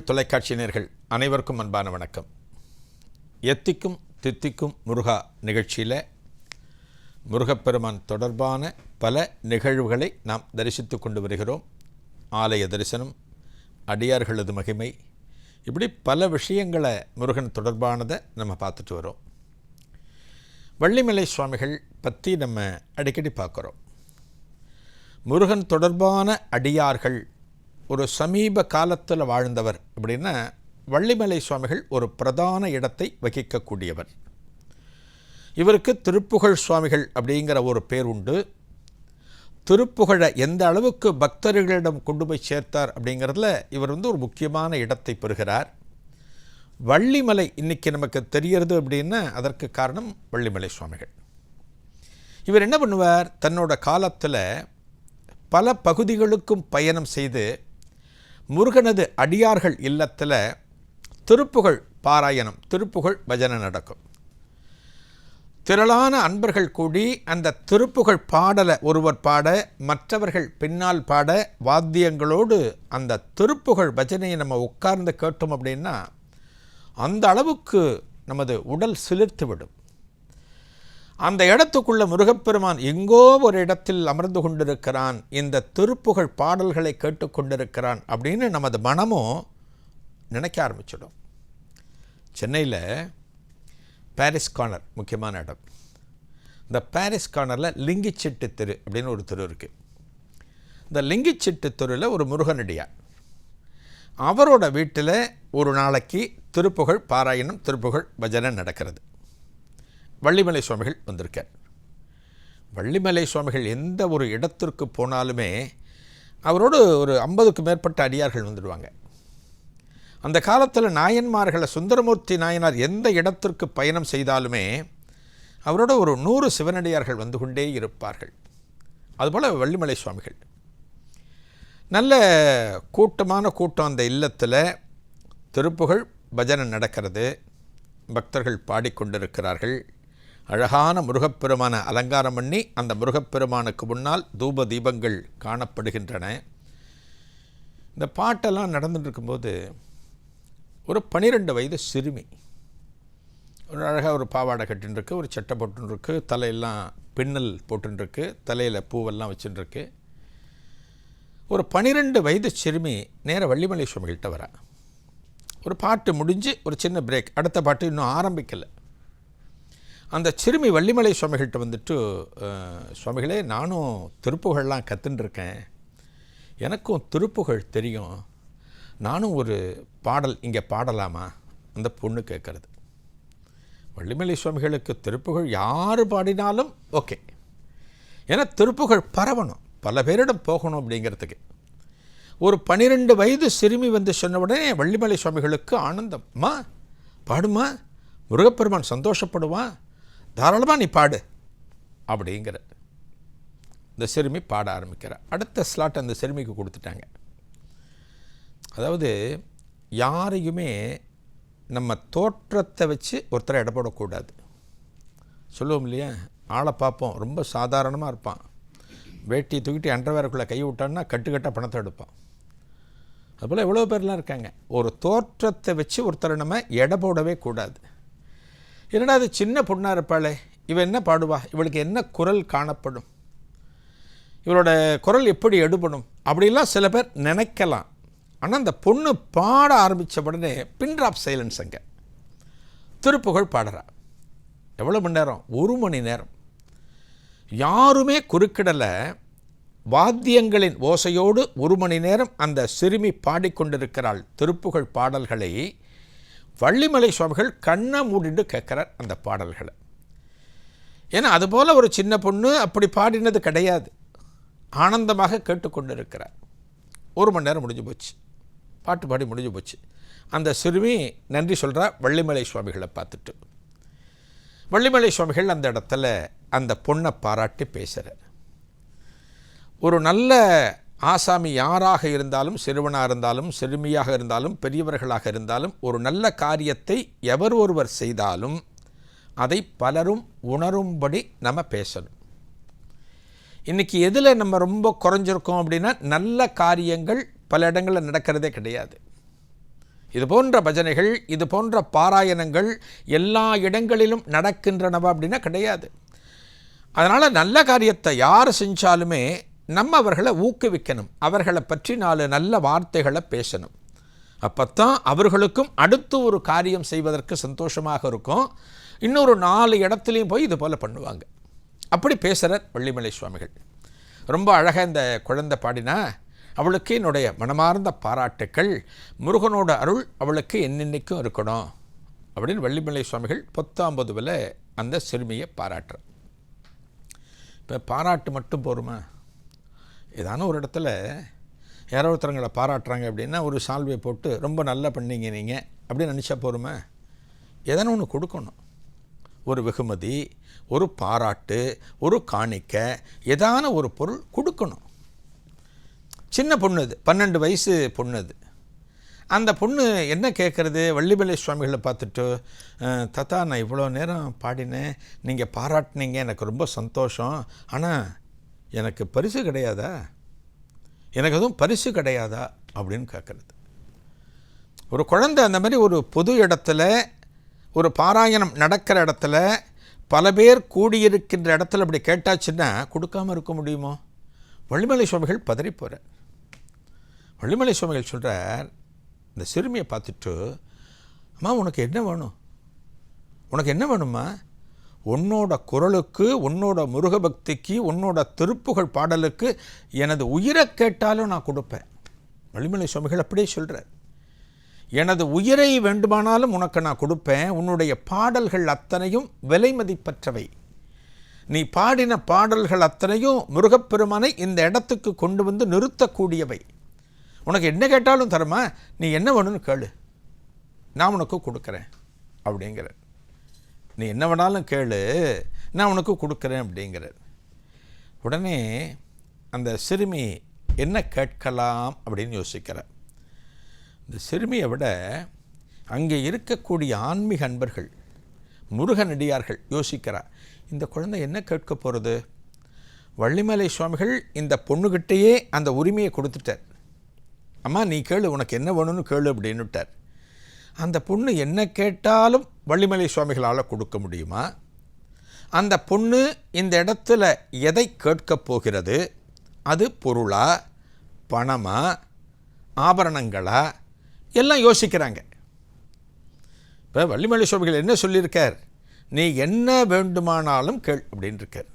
தமிழ் தொலைக்காட்சியினர்கள் அனைவருக்கும் அன்பான வணக்கம். எத்திக்கும் தித்திக்கும் முருகா நிகழ்ச்சியில் முருகப்பெருமான் தொடர்பான பல நிகழ்வுகளை நாம் தரிசித்து கொண்டு வருகிறோம். ஆலய தரிசனம் அடியார்களது மகிமை இப்படி பல விஷயங்களை முருகன் தொடர்பானதை நம்ம பார்த்துட்டு வரோம். வள்ளிமலை சுவாமிகள் பற்றி நம்ம அடிக்கடி பார்க்குறோம். முருகன் தொடர்பான அடியார்கள் ஒரு சமீப காலத்தில் வாழ்ந்தவர் அப்படின்னா வள்ளிமலை சுவாமிகள் ஒரு பிரதான இடத்தை வகிக்கக்கூடியவர். இவருக்கு திருப்புகழ் சுவாமிகள் அப்படிங்கிற ஒரு பேர் உண்டு. திருப்புகழை எந்த அளவுக்கு பக்தர்களிடம் கொண்டு போய் சேர்த்தார் அப்படிங்கிறதுல இவர் வந்து ஒரு முக்கியமான இடத்தை பெறுகிறார். வள்ளிமலை இன்னைக்கு நமக்கு தெரிகிறது அப்படின்னா அதற்கு காரணம் வள்ளிமலை சுவாமிகள். இவர் என்ன பண்ணுவார்? தன்னோட காலத்தில் பல பகுதிகளுக்கும் பயணம் செய்து முருகனது அடியார்கள் இல்லத்தில் திருப்புகழ் பாராயணம் திருப்புகழ் பஜனை நடக்கும். திரளான அன்பர்கள் கூடி அந்த திருப்புகழ் பாடலை ஒருவர் பாட மற்றவர்கள் பின்னால் பாட வாத்தியங்களோடு அந்த திருப்புகழ் பஜனையை நம்ம உட்கார்ந்து கேட்டோம் அப்படின்னா அந்த அளவுக்கு நமது உடல் சிலிர்த்து விடும் அந்த இடத்துக்குள்ள முருகப்பெருமான் எங்கோ ஒரு இடத்தில் அமர்ந்து கொண்டிருக்கிறான் இந்த திருப்புகழ் பாடல்களை கேட்டுக்கொண்டிருக்கிறான் அப்படின்னு நமது மனமும் நினைக்க ஆரம்பிச்சிடும். சென்னையில் பாரிஸ் கார்னர் முக்கியமான இடம். இந்த பாரிஸ் கார்னரில் லிங்கிச்சிட்டு தெரு அப்படின்னு ஒரு தெரு இருக்குது இந்த லிங்கிச்சிட்டு தெருவில் ஒரு முருகனடியார். அவரோட வீட்டில் ஒரு நாளைக்கு திருப்புகழ் பாராயணம் திருப்புகழ் பஜனை நடக்கிறது. வள்ளிமலை சுவாமிகள் வந்திருக்கார். வள்ளிமலை சுவாமிகள் எந்த ஒரு இடத்திற்கு போனாலுமே அவரோடு ஒரு ஐம்பதுக்கு மேற்பட்ட அடியார்கள் வந்துடுவாங்க. அந்த காலத்தில் நாயன்மார்களை சுந்தரமூர்த்தி நாயனார் எந்த இடத்திற்கு பயணம் செய்தாலுமே அவரோட ஒரு நூறு சிவனடியார்கள் வந்து கொண்டே இருப்பார்கள். அதுபோல் வள்ளிமலை சுவாமிகள். நல்ல கூட்டமான கூட்டம் அந்த இல்லத்தில். திருப்புகழ் பஜனை நடக்கிறது. பக்தர்கள் பாடிக்கொண்டிருக்கிறார்கள். அழகான முருகப்பெருமான அலங்காரம் பண்ணி அந்த முருகப்பெருமானுக்கு முன்னால் தூப தீபங்கள் காணப்படுகின்றன. இந்த பாட்டெல்லாம் நடந்துட்டு இருக்கும்போது ஒரு பனிரெண்டு வயது சிறுமி ஒரு அழகாக ஒரு பாவாடை கட்டின்ருக்கு ஒரு சட்டை போட்டுருக்கு தலையெல்லாம் பின்னல் போட்டுருக்கு தலையில் பூவெல்லாம் வச்சுட்டுருக்கு ஒரு பனிரெண்டு வயது சிறுமி நேர வள்ளிமலை சுவாமிகள்கிட்ட வரா. ஒரு பாட்டு முடிஞ்சு ஒரு சின்ன பிரேக் அடுத்த பாட்டு இன்னும் ஆரம்பிக்கலை. அந்த சிறுமி வள்ளிமலை சுவாமிகள்கிட்ட வந்துட்டு சுவாமிகளே நானும் திருப்புகழ்லாம் கற்றுன்ருக்கேன் எனக்கும் திருப்புகழ் தெரியும். நானும் ஒரு பாடல் இங்கே பாடலாமா? அந்த பொண்ணு கேட்குறது. வள்ளிமலை சுவாமிகளுக்கு திருப்புகழ் யார் பாடினாலும் ஓகே. ஏன்னா திருப்புகழ் பரவணும். பல பேரிடம் போகணும் அப்படிங்கிறதுக்கு. ஒரு பன்னிரெண்டு வயது சிறுமி வந்து சொன்ன உடனே வள்ளிமலை சுவாமிகளுக்கு ஆனந்தம்மா பாடுமா? முருகப்பெருமான் சந்தோஷப்படுவான். தாராளமாக நீ பாடு. அப்படிங்கிற. இந்த சிறுமி பாட ஆரம்பிக்கிறார் அடுத்த ஸ்லாட் அந்த சிறுமிக்கு கொடுத்துட்டாங்க. அதாவது யாரையுமே நம்ம தோற்றத்தை வச்சு ஒருத்தரை எடை போடக்கூடாது. சொல்லுவோம் இல்லையா? ஆளை பார்ப்போம். ரொம்ப சாதாரணமாக இருப்பான். வேட்டி தூக்கிட்டு அண்டர்வேருக்குள்ளே கை விட்டான்னா கட்டுக்கட்டாக பணத்தை எடுப்பான். அதுபோல் எவ்வளோ பேர்லாம் இருக்காங்க. ஒரு தோற்றத்தை வச்சு ஒருத்தரை நம்ம எடை போடவே கூடாது. என்னடா அது சின்ன பொண்ணாக இருப்பாளே? இவள் என்ன பாடுவா? இவளுக்கு என்ன குரல் காணப்படும்? இவளோட குரல் எப்படி எடுபடும்? அப்படிலாம் சில பேர் நினைக்கலாம். ஆனால் அந்த பொண்ணு பாட ஆரம்பித்த உடனே பின்ட்ராப் சைலன்ஸ் அங்கே. திருப்புகழ் பாடுறா. எவ்வளோ மணி நேரம்? ஒரு மணி நேரம். யாருமே குறுக்கிடலை. வாத்தியங்களின் ஓசையோடு ஒரு மணி நேரம் அந்த சிறுமி பாடிக்கொண்டிருக்கிறாள் திருப்புகழ் பாடல்களை. வள்ளிமலை சுவாமிகள் கண்ணை மூடிட்டு கேட்குறார் அந்த பாடல்களை. ஏன்னா அதுபோல் ஒரு சின்ன பொண்ணு அப்படி பாடினது கிடையாது. ஆனந்தமாக கேட்டுக்கொண்டு இருக்கிறார் ஒரு மணி நேரம் முடிஞ்சு போச்சு. பாட்டு பாடி முடிஞ்சு போச்சு. அந்த சிறுமி நன்றி சொல்கிறா வள்ளிமலை சுவாமிகளை பார்த்துட்டு. வள்ளிமலை சுவாமிகள் அந்த இடத்துல அந்த பொண்ணை பாராட்டி பேசுகிறார் ஒரு நல்ல ஆசாமி யாராக இருந்தாலும் சிறுவனாக இருந்தாலும் சிறுமியாக இருந்தாலும் பெரியவர்களாக இருந்தாலும் ஒரு நல்ல காரியத்தை எவர் ஒருவர் செய்தாலும் அதை பலரும் உணரும்படி நம்ம பேசணும். இன்றைக்கி எதில் நம்ம ரொம்ப குறைஞ்சிருக்கோம் அப்படின்னா நல்ல காரியங்கள் பல இடங்களில் நடக்கிறதே கிடையாது. இது போன்ற பஜனைகள் இது போன்ற பாராயணங்கள் எல்லா இடங்களிலும் நடக்கின்றனவா அப்படின்னா கிடையாது. அதனால் நல்ல காரியத்தை யார் செஞ்சாலுமே நம்ம அவர்களை ஊக்குவிக்கணும். அவர்களை பற்றி நாலு நல்ல வார்த்தைகளை பேசணும். அப்போத்தான் அவர்களுக்கும் அடுத்து ஒரு காரியம் செய்வதற்கு சந்தோஷமாக இருக்கும். இன்னொரு நாலு இடத்துலையும் போய் இது போல் பண்ணுவாங்க. அப்படி பேசுகிறார் வள்ளிமலை சுவாமிகள். ரொம்ப அழகாக இந்த குழந்தை பாடினா அவளுக்கு என்னுடைய மனமார்ந்த பாராட்டுக்கள். முருகனோட அருள் அவளுக்கு என்னென்னைக்கும் இருக்கணும். அப்படின்னு வள்ளிமலை சுவாமிகள் பத்தாம்பதுவில் அந்த சிறுமியை பாராட்டுறார். இப்போ பாராட்டு மட்டும் போருமா? ஏதான ஒரு இடத்துல யாரோ ஒருத்தரங்களை பாராட்டுறாங்க அப்படின்னா ஒரு சால்வை போட்டு ரொம்ப நல்லா பண்ணீங்க நீங்கள் அப்படின்னு நினச்சா போருமே. எதனா ஒன்று கொடுக்கணும். ஒரு வெகுமதி ஒரு பாராட்டு ஒரு காணிக்க எதான ஒரு பொருள் கொடுக்கணும். சின்ன பொண்ணு அது பன்னெண்டு வயசு பொண்ணு அது. அந்த பொண்ணு என்ன கேட்குறது வள்ளிமலை சுவாமிகளை பார்த்துட்டு தத்தா நான் இவ்வளோ நேரம் பாடினேன். நீங்கள் பாராட்டினீங்க எனக்கு ரொம்ப சந்தோஷம். ஆனால் எனக்கு பரிசு கிடையாதா? எனக்கு எதுவும் பரிசு கிடையாதா? அப்படின்னு கேட்குறது. ஒரு குழந்தை அந்த மாதிரி ஒரு பொது இடத்துல ஒரு பாராயணம் நடக்கிற இடத்துல பல பேர் கூடியிருக்கின்ற இடத்துல அப்படி கேட்டாச்சுன்னா கொடுக்காம இருக்க முடியுமோ? வள்ளிமலை சுவாமிகள் பதறி போகிறார் வள்ளிமலை சுவாமிகள் சொல்கிறார் இந்த சிறுமியை பார்த்துட்டு அம்மா உனக்கு என்ன வேணும்? உனக்கு என்ன வேணும்மா? உன்னோட குரலுக்கு உன்னோட முருகபக்திக்கு உன்னோட திருப்புகழ் பாடலுக்கு எனது உயிரை கேட்டாலும் நான் கொடுப்பேன். வள்ளிமலை சுவாமிகள் அப்படியே சொல்கிறார் எனது உயிரை வேண்டுமானாலும் உனக்கு நான் கொடுப்பேன். உன்னுடைய பாடல்கள் அத்தனையும் விலை மதிப்பற்றவை. நீ பாடின பாடல்கள் அத்தனையும் முருகப்பெருமானை இந்த இடத்துக்கு கொண்டு வந்து நிறுத்தக்கூடியவை. உனக்கு என்ன கேட்டாலும் தரமா? நீ என்ன வேணும்னு கேளு. நான் உனக்கு கொடுக்குறேன். அப்படிங்கிறார். நீ என்ன வேணாலும் கேளு நான் உனக்கு கொடுக்குறேன் அப்படிங்கிறார். உடனே அந்த சிறுமி என்ன கேட்கலாம் அப்படின்னு யோசிக்கிறார். இந்த சிறுமியை விட அங்கே இருக்கக்கூடிய ஆன்மீக அன்பர்கள் முருகனடியார்கள் யோசிக்கிறார் இந்த குழந்தை என்ன கேட்க போகிறது வள்ளிமலை சுவாமிகள் இந்த பொண்ணுகிட்டேயே அந்த உரிமையை கொடுத்துட்டார். அம்மா நீ கேளு உனக்கு என்ன வேணும்னு கேளு அப்படின்னுட்டார். அந்த பொண்ணு என்ன கேட்டாலும் வள்ளிமலை சுவாமிகளால் கொடுக்க முடியுமா? அந்த பொண்ணு இந்த இடத்துல எதை கேட்கப் போகிறது? அது பொருளா? பணமா? ஆபரணங்களா? எல்லாம் யோசிக்கிறாங்க. இப்போ வள்ளிமலை சுவாமிகள் என்ன சொல்லியிருக்கார்? நீ என்ன வேண்டுமானாலும் கேள் அப்படின்னு இருக்கார்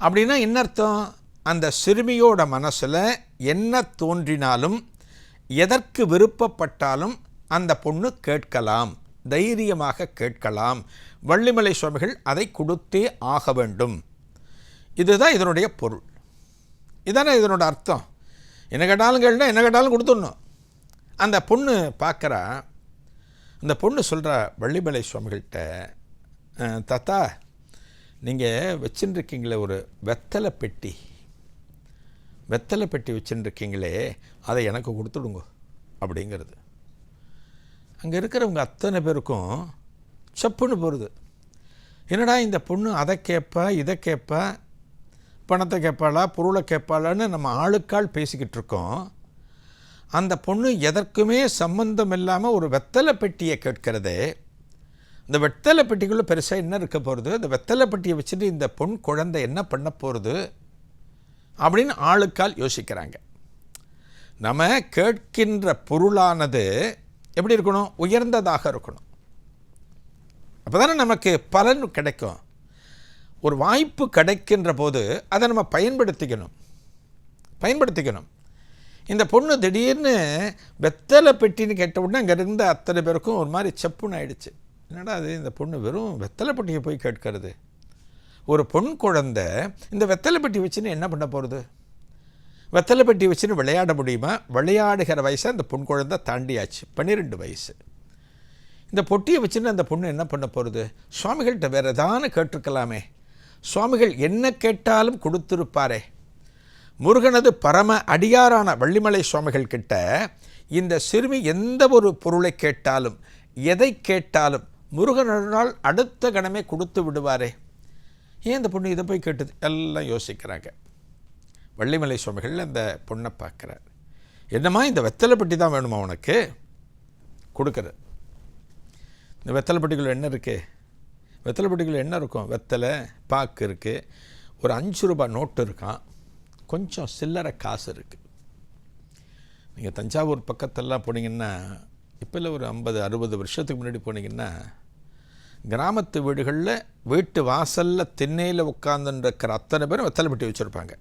அப்படின்னா என்ன அர்த்தம்? அந்த சிறுமியோட மனசில் என்ன தோன்றினாலும் எதற்கு விருப்பப்பட்டாலும் அந்த பொண்ணு கேட்கலாம் தைரியமாக கேட்கலாம். வள்ளிமலை சுவாமிகள் அதை கொடுத்தே ஆக வேண்டும். இதுதான் இதனுடைய பொருள். இதானே இதனோட அர்த்தம். என்ன கேட்டாலும் கேட்டால் என்ன கேட்டாலும் கொடுத்துடணும். அந்த பொண்ணு பார்க்குறா அந்த பொண்ணு சொல்கிற வள்ளிமலை சுவாமிகள்கிட்ட தாத்தா நீங்கள் வச்சுருக்கீங்களே ஒரு வெத்தலை பெட்டி. வெத்தலை பெட்டி வச்சுருக்கீங்களே அதை எனக்கு கொடுத்துடுங்க. அப்படிங்கிறது. அங்கே இருக்கிறவங்க அத்தனை பேருக்கும் சப்புன்னு போகிறது என்னடா இந்த பொண்ணு அதை கேட்பா இதை கேட்பா பணத்தை கேட்பாளா பொருளை கேட்பாளான்னு நம்ம ஆளுக்கால் பேசிக்கிட்டு இருக்கோம். அந்த பொண்ணு எதற்குமே சம்பந்தம் இல்லாமல் ஒரு வெத்தலை பெட்டியை கேட்கிறதே. இந்த வெத்தலை பெட்டிக்குள்ளே பெருசாக என்ன இருக்க போகிறது அந்த வெத்தலை பெட்டியை வச்சுட்டு இந்த பொன் குழந்தை என்ன பண்ண போகிறது அப்படின்னு ஆளுக்கால் யோசிக்கிறாங்க. நம்ம கேட்கின்ற பொருளானது எப்படி இருக்கணும்? உயர்ந்ததாக இருக்கணும். அப்போ தானே நமக்கு பலன் கிடைக்கும். ஒரு வாய்ப்பு கிடைக்கின்ற போது அதை நம்ம பயன்படுத்திக்கணும். பயன்படுத்திக்கணும். இந்த பொண்ணு திடீர்னு வெத்தலை பெட்டின்னு கேட்ட உடனே அங்கே இருந்த அத்தனை பேருக்கும் ஒரு மாதிரி செப்புன்னு ஆயிடுச்சு. என்னடா அது இந்த பொண்ணு வெறும் வெத்தலை பெட்டியை போய் கேட்கறது. ஒரு பொன் குழந்தை இந்த வெத்தலை பெட்டி வச்சுன்னு என்ன பண்ண போகிறது வெத்தலை பெட்டி வச்சுன்னு விளையாட முடியுமா? விளையாடுகிற வயசை அந்த பொன் குழந்தை தாண்டியாச்சு. பன்னிரெண்டு வயசு. இந்த பொட்டியை வச்சுன்னு அந்த பொண்ணு என்ன பண்ண போகிறது சுவாமிகள்கிட்ட வேறு ஏதானு கேட்டிருக்கலாமே. சுவாமிகள் என்ன கேட்டாலும் கொடுத்துருப்பாரே. முருகனது பரம அடியாரான வள்ளிமலை சுவாமிகள் கிட்ட இந்த சிறுமி எந்த ஒரு பொருளை கேட்டாலும் எதை கேட்டாலும் முருகனால் அடுத்த கணமே கொடுத்து விடுவாரே. ஏன் இந்த பொண்ணு இதை போய் கேட்டது? எல்லாம் யோசிக்கிறாங்க. வள்ளிமலை சுவாமிகள் அந்த பொண்ணை பார்க்குறார். என்னம்மா இந்த வெத்தலை பெட்டி தான் வேணுமா உனக்கு? கொடுக்குற இந்த வெத்தலை என்ன இருக்குது வெத்தலைப்பட்டிகள் என்ன இருக்கும்? வெத்தலை பாக்கு இருக்குது ஒரு அஞ்சு ரூபாய் நோட்டு இருக்கான். கொஞ்சம் சில்லறை காசு இருக்குது நீங்கள் தஞ்சாவூர் பக்கத்தெல்லாம் போனீங்கன்னா இப்போ இல்லை ஒரு ஐம்பது அறுபது வருஷத்துக்கு முன்னாடி போனீங்கன்னா கிராமத்து வீடுகளில் வீட்டு வாசலில் திண்ணையில் உட்காந்துருக்கிற அத்தனை பேரும் வெத்தலை பெட்டி வச்சுருப்பாங்க.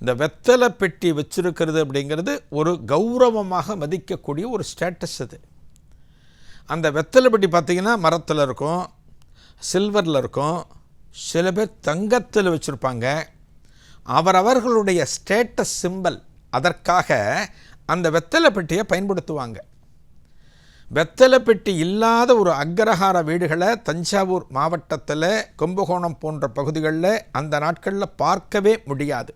இந்த வெத்தலை பெட்டி வச்சுருக்கிறது அப்படிங்கிறது ஒரு கௌரவமாக மதிக்கக்கூடிய ஒரு ஸ்டேட்டஸ் அது. அந்த வெத்தலை பெட்டி பார்த்திங்கன்னா மரத்தில் இருக்கும் சில்வரில் இருக்கும். சில பேர் தங்கத்தில் வச்சுருப்பாங்க. அவரவர்களுடைய ஸ்டேட்டஸ் சிம்பல் அதற்காக அந்த வெத்தலை பெட்டியை பயன்படுத்துவாங்க. வெத்தலை பெட்டி இல்லாத ஒரு அக்ரஹார வீடுகளை தஞ்சாவூர் மாவட்டத்தில் கும்பகோணம் போன்ற பகுதிகளில் அந்த நாட்களில் பார்க்கவே முடியாது.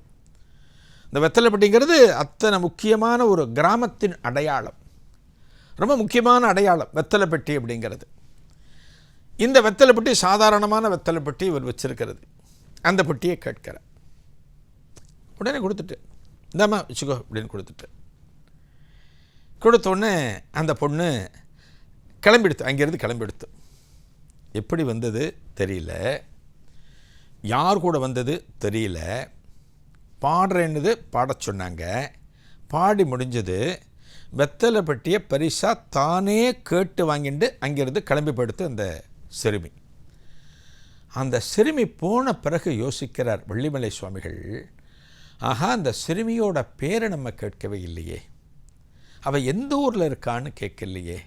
இந்த வெத்தலைப்பட்டிங்கிறது அத்தனை முக்கியமான ஒரு கிராமத்தின் அடையாளம். ரொம்ப முக்கியமான அடையாளம் வெத்தலைப்பட்டி அப்படிங்கிறது. இந்த வெத்தலைப்பட்டி சாதாரணமான வெத்தலைப்பட்டி இவர் வச்சிருக்கிறது. அந்த பெட்டியை கேட்கிறார் உடனே கொடுத்துட்டு இந்தாம்மா வச்சுக்கோ அப்படின்னு கொடுத்துட்டு. கொடுத்தோடனே அந்த பொண்ணு கிளம்பிடுத்து அங்கேருந்து கிளம்பிடுத்து. எப்படி வந்தது தெரியல. யார் கூட வந்தது தெரியல. பாடுறேன்னுது பாடச் சொன்னாங்க. பாடி முடிஞ்சது வெத்தலை பெட்டியை பரிசாக தானே கேட்டு வாங்கிட்டு அங்கேருந்து கிளம்பி போயிடுத்து அந்த சிறுமி. அந்த சிறுமி போன பிறகு யோசிக்கிறார் வள்ளிமலை சுவாமிகள் ஆஹா அந்த சிறுமியோட பேரை நம்ம கேட்கவே இல்லையே. அவள் எந்த ஊரில் இருக்கான்னு கேட்கலையே.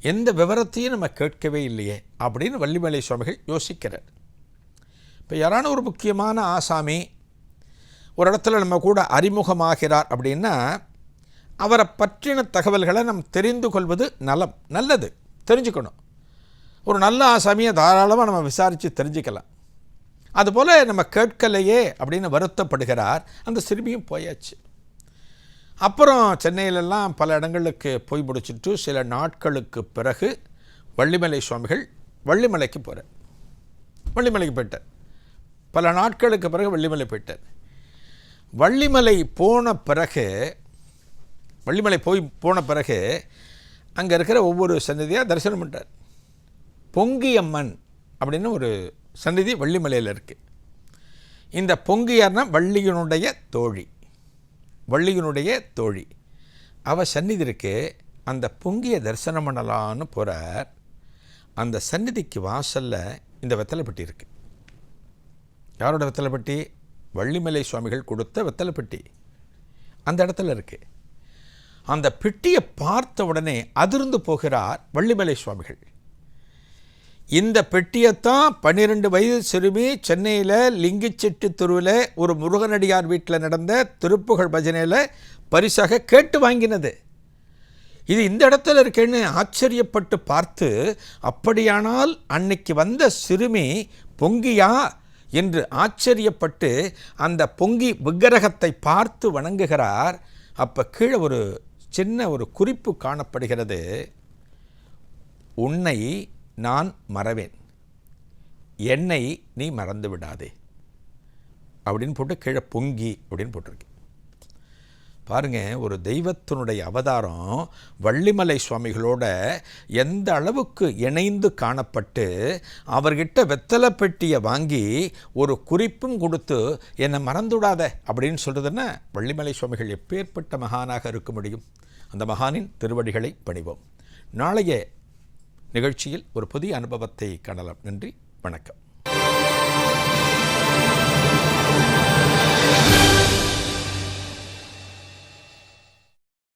எந்த விவரத்தையும் நம்ம கேட்கவே இல்லையே அப்படின்னு வள்ளிமலை சுவாமிகள் யோசிக்கிறார். இப்போ யாரான ஒரு முக்கியமான ஆசாமி ஒரு இடத்துல நம்ம கூட அறிமுகமாகிறார் அப்படின்னா அவரை பற்றின தகவல்களை நம் தெரிந்து கொள்வது நலம் நல்லது. தெரிஞ்சுக்கணும். ஒரு நல்ல ஆசாமியை தாராளமாக நம்ம விசாரித்து தெரிஞ்சுக்கலாம். அதுபோல் நம்ம கேட்கலையே அப்படின்னு வருத்தப்படுகிறார். அந்த சிறுமியும் போயாச்சு. அப்புறம் சென்னையிலெல்லாம் பல இடங்களுக்கு போய் முடிச்சுட்டு சில நாட்களுக்கு பிறகு வள்ளிமலை சுவாமிகள் வள்ளிமலைக்கு போகிறார் வள்ளிமலைக்கு போயிட்டார். பல நாட்களுக்கு பிறகு வள்ளிமலை போயிட்டார். வள்ளிமலை போன பிறகு வள்ளிமலை போய் போன பிறகு அங்கே இருக்கிற ஒவ்வொரு சன்னதியாக தரிசனம் பண்ணுறார் பொங்கியம்மன் அப்படின்னு ஒரு சன்னதி வள்ளிமலையில் இருக்குது இந்த பொங்கியார்னா வள்ளியினுடைய தோழி. வள்ளியினுடைய தோழி. அவ சந்நிதி இருக்கு அந்த பொங்கிய தரிசனம் பண்ணலான்னு போகிறார் அந்த சந்நிதிக்கு வாசலில் இந்த வெத்தலைப்பட்டி இருக்குது யாரோட வெத்தலைப்பட்டி? வள்ளிமலை சுவாமிகள் கொடுத்த வெத்தலை பெட்டி. அந்த இடத்துல இருக்குது அந்த பெட்டியை பார்த்த உடனே அதிர்ந்து போகிறார் வள்ளிமலை சுவாமிகள். இந்த பெட்டியைத்தான் பன்னிரெண்டு வயது சிறுமி சென்னையில் லிங்கிச்செட்டி தெருவில் ஒரு முருகனடியார் வீட்டில் நடந்த திருப்புகழ் பஜனையில் பரிசாக கேட்டு வாங்கினது. இது இந்த இடத்துல இருக்கேன்னு ஆச்சரியப்பட்டு பார்த்து அப்படியானால் அன்னைக்கு வந்த சிறுமி பொங்கியா? என்று ஆச்சரியப்பட்டு அந்த பொங்கி விக்கிரகத்தை பார்த்து வணங்குகிறார். அப்போ கீழே ஒரு சின்ன ஒரு குறிப்பு காணப்படுகிறது. உன்னை நான் மறவேன். என்னை நீ மறந்து விடாதே அப்படின்னு போட்டு கீழே பொங்கி அப்படின்னு போட்டிருக்கு. பாருங்கள் ஒரு தெய்வத்தினுடைய அவதாரம் வள்ளிமலை சுவாமிகளோட எந்த அளவுக்கு இணைந்து காணப்பட்டு அவர்கிட்ட வெத்தலை பெட்டியை வாங்கி ஒரு குறிப்பும் கொடுத்து என்னை மறந்துவிடாத அப்படின்னு சொல்கிறதுன்னா வள்ளிமலை சுவாமிகள் எப்பேற்பட்ட மகானாக இருக்க முடியும்? அந்த மகானின் திருவடிகளை பணிவோம் நாளைய நிகழ்ச்சியில் ஒரு புதிய அனுபவத்தை காணலாம். நன்றி வணக்கம்.